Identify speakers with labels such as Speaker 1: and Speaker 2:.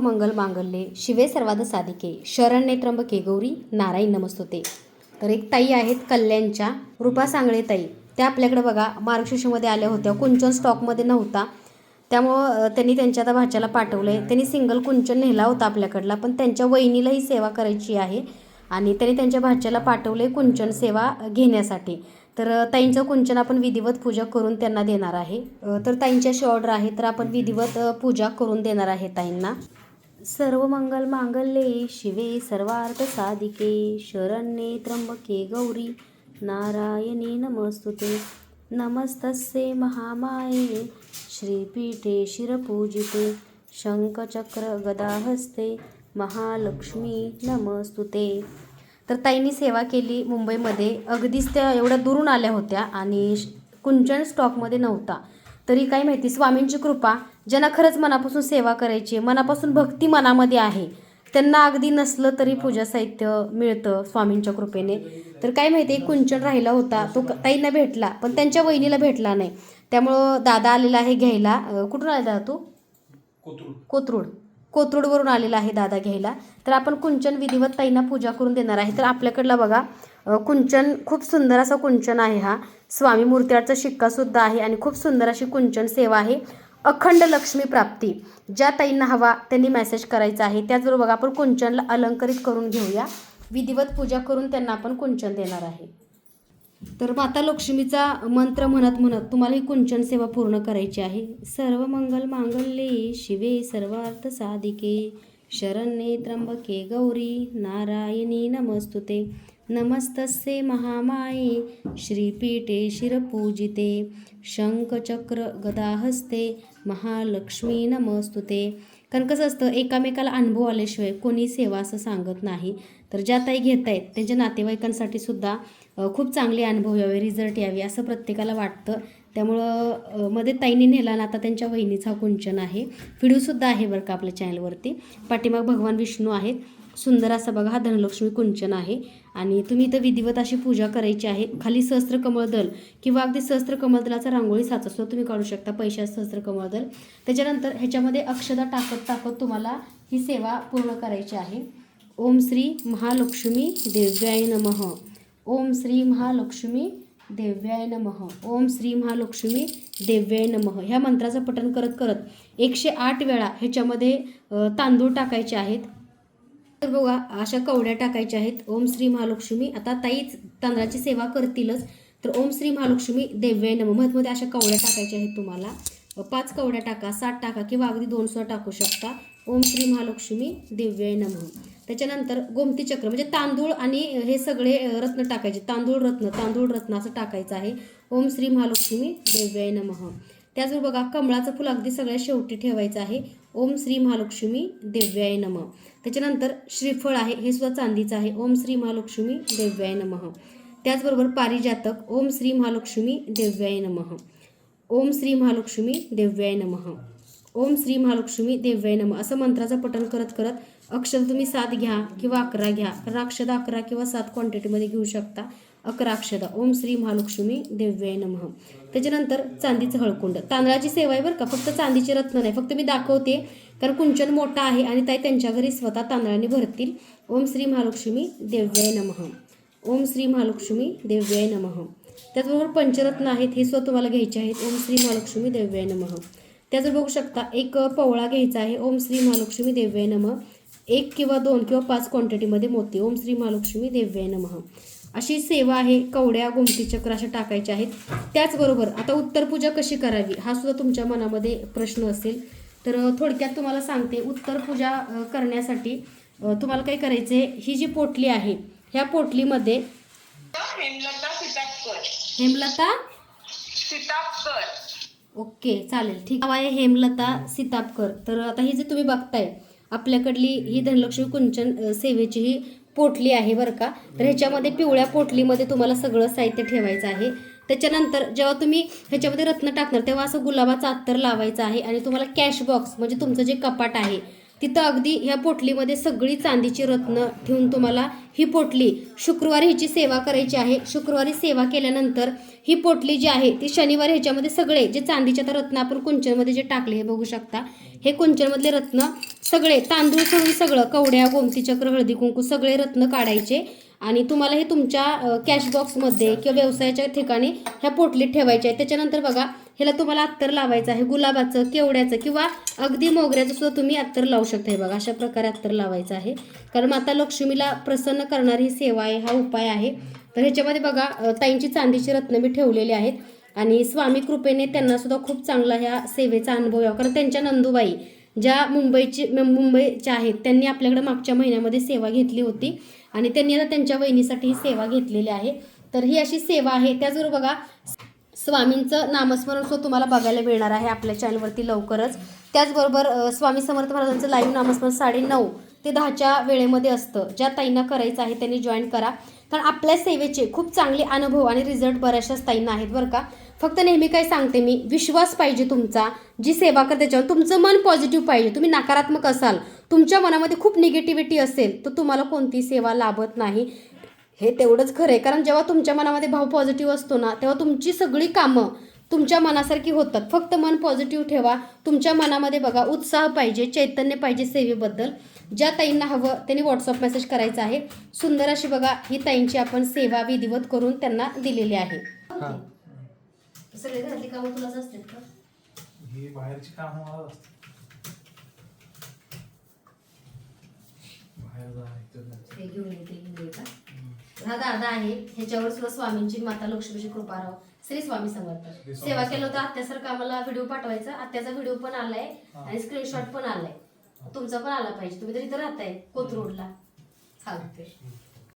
Speaker 1: मंगल मांगल्ये शिवे सर्वाद साधिके शरण्ये त्र्यंबके गौरी नारायण नमस्तुते. तर एक ताई आहेत कल्याणच्या रूपा सांगळे ताई. त्या आपल्याकडे बघा मार्गशीर्षमध्ये आल्या होत्या. कुंचन स्टॉकमध्ये नव्हता. त्यामुळं त्यांनी त्यांच्या आता भाच्याला पाठवलं आहे त्यांनी सिंगल कुंचन नेला होता आपल्याकडला पण त्यांच्या वहिनीलाही सेवा करायची आहे. आणि त्यांनी त्यांच्या भाच्याला पाठवले कुंचन सेवा घेण्यासाठी. तर ताईंचं कुंचन आपण विधिवत पूजा करून त्यांना देणार आहे. तर ताईंची अशी ऑर्डर आहे तर आपण विधिवत पूजा करून देणार आहे ताईंना. सर्व मंगल मांगल्ये शिवे सर्वार्थ साधिके शरण्ये त्र्यंबके गौरी नारायणी नमस्तुते। नमस्तस्ये महामाये श्रीपीठे शिरपूजिते शंखचक्र गदाहस्ते महालक्ष्मी नमस्तुते। तर ताईंनी सेवा केली मुंबईमध्ये. अगदीच त्या एवढ्या दुरून आल्या होत्या आणि कुंचन स्टॉकमध्ये नव्हता. तरी काय माहिती स्वामींची कृपा ज्यांना खरंच मनापासून सेवा करायची आहे, मनापासून भक्ती मनामध्ये आहे त्यांना अगदी नसलं तरी पूजा साहित्य मिळतं स्वामींच्या कृपेने. तर काय माहिती एक कुंचन राहिला होता तो ताईंना भेटला पण त्यांच्या वहिनीला भेटला नाही. त्यामुळं दादा आलेला आहे घ्यायला. कुठून आला दादा तू?
Speaker 2: कोथरूड.
Speaker 1: कोथरूड. कोथरूडवरून आलेला आहे दादा घ्यायला. तर आपण कुंचन विधिवत ताईंना पूजा करून देणार आहे. तर आपल्याकडला बघा कुंचन खूप सुंदर असा कुंचन आहे हा. स्वामी मूर्त्याचा शिक्कासुद्धा आहे आणि खूप सुंदर अशी कुंचन सेवा आहे. अखंड लक्ष्मी प्राप्ती. ज्या ताईंना हवा त्यांनी मेसेज करायचा आहे. त्याचबरोबर आपण कुंचनला अलंकरित करून घेऊया. विधिवत पूजा करून त्यांना आपण कुंचन देणार आहे. तर माता लक्ष्मीचा मंत्र म्हणत म्हणत तुम्हाला ही कुंचन सेवा पूर्ण करायची आहे. सर्व मंगल मांगल्ये शिवे सर्वार्थ साधिके. शरण्ये त्र्यंबके गौरी नारायणी नमस्तुते. नमस्तस्ये महामाये श्रीपीठे शिरपूजिते शंखचक्र गदाहस्ते महालक्ष्मी नमस्तुते. कारण कसं असतं एकामेकाला अनुभव आल्याशिवाय कोणी सेवा असं सांगत नाही. तर ज्या ताई घेत आहेत त्यांच्या नातेवाईकांसाठी सुद्धा खूप चांगले अनुभव यावे रिझल्ट यावे असं प्रत्येकाला वाटतं. त्यामुळं मध्ये ताईने नेला ना आता त्यांच्या वहिनीचा कुंचन आहे. व्हिडिओसुद्धा आहे बरं का आपल्या चॅनलवरती. पाठीमाग भगवान विष्णू आहेत. सुंदर असा बघा हा धनलक्ष्मी कुंचन आहे. आणि तुम्ही इथं विधिवत अशी पूजा करायची आहे. खाली सहस्त्र कमळदल किंवा अगदी सहस्त्र कमळदलाचा रांगोळी साचा असतो तुम्ही काढू शकता पैशात सहस्त्र कमळदल त्याच्यानंतर ह्याच्यामध्ये अक्षदा टाकत टाकत तुम्हाला ही सेवा पूर्ण करायची आहे. ओम श्री महालक्ष्मी देव्याय नमः. ओम श्री महालक्ष्मी देव्याय नमः. ओम श्री महालक्ष्मी देव्याय नमः. ह्या मंत्राचं पठण करत करत एकशे आठ वेळा ह्याच्यामध्ये तांदूळ टाकायचे आहेत. तर बघा अशा कवड्या टाकायच्या आहेत. ओम श्री महालक्ष्मी. आता ताईच तांदळाची सेवा करतीलच. तर ओम श्री महालक्ष्मी देव्याय नम. मध्ये अशा कवड्या टाकायच्या आहेत तुम्हाला. पाच कवड्या टाका सात टाका किंवा अगदी दोन सुद्धा टाकू शकता. ओम श्री महालक्ष्मी देव्याय नम. त्याच्यानंतर गोमती चक्र म्हणजे तांदूळ आणि हे सगळे रत्न टाकायचे. तांदूळ रत्न तांदूळ रत्न असं टाकायचं आहे. ओम श्री महालक्ष्मी देव्याय नमः. त्याचबरोबर बघा कमळाचं फुल अगदी सगळ्यात शेवटी ठेवायचं आहे. ओम श्री महालक्ष्मी देव्याय नमः. त्याच्यानंतर श्रीफळ आहे हे सुद्धा चांदीचं आहे. ओम श्री महालक्ष्मी देव्याय नमः. त्याचबरोबर पारिजातक ओम श्री महालक्ष्मी देव्याय नमः. ओम श्री महालक्ष्मी देव्याय नमः. ओम श्री महालक्ष्मी देव्याय नमः. असं मंत्राचं पठण करत करत अक्षर तुम्ही सात घ्या किंवा अकरा घ्या. कारण अक्षदा अकरा किंवा सात क्वांटिटीमध्ये घेऊ शकता. अकरा अक्षदा ओम श्री महालक्ष्मी देव्याय नमः. त्याच्यानंतर चांदीचं हळकुंड. तांदळाची सेवा आहे बरं का? फक्त चांदीचे रत्न नाही. फक्त मी दाखवते. कारण कुंचन मोठा आहे आणि ताई त्यांच्या घरी स्वतः तांदळाने भरतील. ओम श्री महालक्ष्मी देव्याय नमः. ओम श्री महालक्ष्मी देव्याय नमः. त्याचबरोबर पंचरत्न आहेत. हे स्वतः तुम्हाला घ्यायचे आहेत. ओम श्री महालक्ष्मी देव्याय नमः. त्याचं बघू शकता एक पवळा घ्यायचा आहे ओम श्री महालक्ष्मी देव्याय नमः. एक किंवा दोन किंवा पाच क्वांटिटीमध्ये मोती ओम श्री महालक्ष्मी देव्याय नमः. अशी सेवा आहे कवड्या गोमती चक्र अशा टाकायच्या आहेत. त्याचबरोबर आता उत्तर पूजा कशी करावी हा सुद्धा तुमच्या मनामध्ये प्रश्न असेल. तर थोडक्यात तुम्हाला सांगते उत्तर पूजा करण्यासाठी तुम्हाला काय करायचं आहे ही जी पोटली आहे ह्या पोटलीमध्ये
Speaker 3: हेमलता
Speaker 1: ओके चालेल. ठीक. आहे हेमलता सीतापकर. तर आता ही जी तुम्ही बघताय आपल्याकडली ही धनलक्ष्मी कुंचन सेवेची ही पोटली आहे बरं का? तर ह्याच्यामध्ये पिवळ्या पोटलीमध्ये तुम्हाला सगळं साहित्य ठेवायचं आहे. त्याच्यानंतर जेव्हा तुम्ही ह्याच्यामध्ये रत्न टाकणार तेव्हा असं गुलाबाचा अत्तर लावायचा आहे आणि तुम्हाला कॅश बॉक्स म्हणजे तुमचं जे कपाट आहे तिथं अगदी ह्या पोटलीमध्ये सगळी चांदीची रत्न ठेवून तुम्हाला ही पोटली शुक्रवारी हिची सेवा करायची आहे. शुक्रवारी सेवा केल्यानंतर ही पोटली जी आहे ती शनिवारी ह्याच्यामध्ये सगळे जे चांदीचे आता रत्न आपण कुंचनमध्ये जे टाकले हे बघू शकता. हे कुंचनमधले रत्न सगळे तांदूळ सोडून सगळं कवड्या गोमती चक्र हळदी कुंकू सगळे रत्न काढायचे. आणि तुम्हाला हे तुमच्या कॅश बॉक्समध्ये किंवा व्यवसायाच्या ठिकाणी ह्या पोटलीत ठेवायच्या आहे त्याच्यानंतर बघा ह्याला तुम्हाला अत्तर लावायचं आहे. गुलाबाचं केवड्याचं किंवा अगदी मोगऱ्याचं सुद्धा तुम्ही अत्तर लावू शकता हे बघा. अशा प्रकारे अत्तर लावायचं आहे. कारण माता लक्ष्मीला प्रसन्न करणारी ही सेवा आहे हा उपाय आहे. तर ह्याच्यामध्ये बघा ताईंची चांदीची रत्न मी ठेवलेली आहेत. आणि स्वामी कृपेने त्यांना सुद्धा खूप चांगला ह्या सेवेचा अनुभव यावा. कारण त्यांच्या नंदुबाई ज्या मुंबईची मुंबईच्या आहेत त्यांनी आपल्याकडे मागच्या महिन्यामध्ये सेवा घेतली होती. आणि त्यांनी आता त्यांच्या वहिनीसाठी ही सेवा घेतलेली आहे. तर ही अशी सेवा आहे. त्याचबरोबर बघा स्वामींचं नामस्मरण सुद्धा तुम्हाला बघायला मिळणार आहे आपल्या चॅनलवरती लवकरच. त्याचबरोबर स्वामी समर्थ महाराजांचं लाईव्ह नामस्मरण साडे नऊ ते दहाच्या वेळेमध्ये असतं. ज्या ताईंना करायचं आहे त्यांनी जॉईन करा. कारण आपल्या सेवेचे खूप चांगले अनुभव आणि रिझल्ट बऱ्याचशाच ताईंना आहेत बरं का. फक्त नेहमी काय सांगते मी विश्वास पाहिजे तुमचा जी सेवा करते त्याच्यावर तुमचं मन पॉझिटिव्ह पाहिजे. तुम्ही नकारात्मक असाल तुमच्या मनामध्ये खूप निगेटिव्हिटी असेल तर तुम्हाला कोणती सेवा लाभत नाही. हे तेवढंच खरं आहे. कारण जेव्हा तुमच्या मनामध्ये भाव पॉझिटिव्ह असतो ना तेव्हा तुमची सगळी कामं तुमच्या मनासारखी होतात. फक्त मन पॉझिटिव्ह ठेवा. तुमच्या मनामध्ये बघा उत्साह पाहिजे चैतन्य पाहिजे सेवेबद्दल. ज्या ताईंना हवं त्यांनी व्हॉट्सअप मेसेज करायचा आहे. सुंदर अशी बघा ही ताईंची आपण सेवा विधिवत करून त्यांना दिलेली आहे. सगळे घरातली कामं तुलाच असतात का?
Speaker 2: ही बाहेरची कामं मला असतात. बाहेर.
Speaker 1: हे घेऊन येते घेऊन ये का? हा दादा आहे ह्याच्यावर सुद्धा स्वामींची माता लक्ष्मीची कृपा राहो श्री स्वामी समर्थ. सेवा. केलं होतं आत्यासारखं आम्हाला व्हिडिओ पाठवायचा. आत्याचा व्हिडिओ पण आलाय. आणि स्क्रीनशॉट पण आलाय. तुमचा पण आला पाहिजे. तुम्ही तर इथं राहताय कोथरूडला. चालते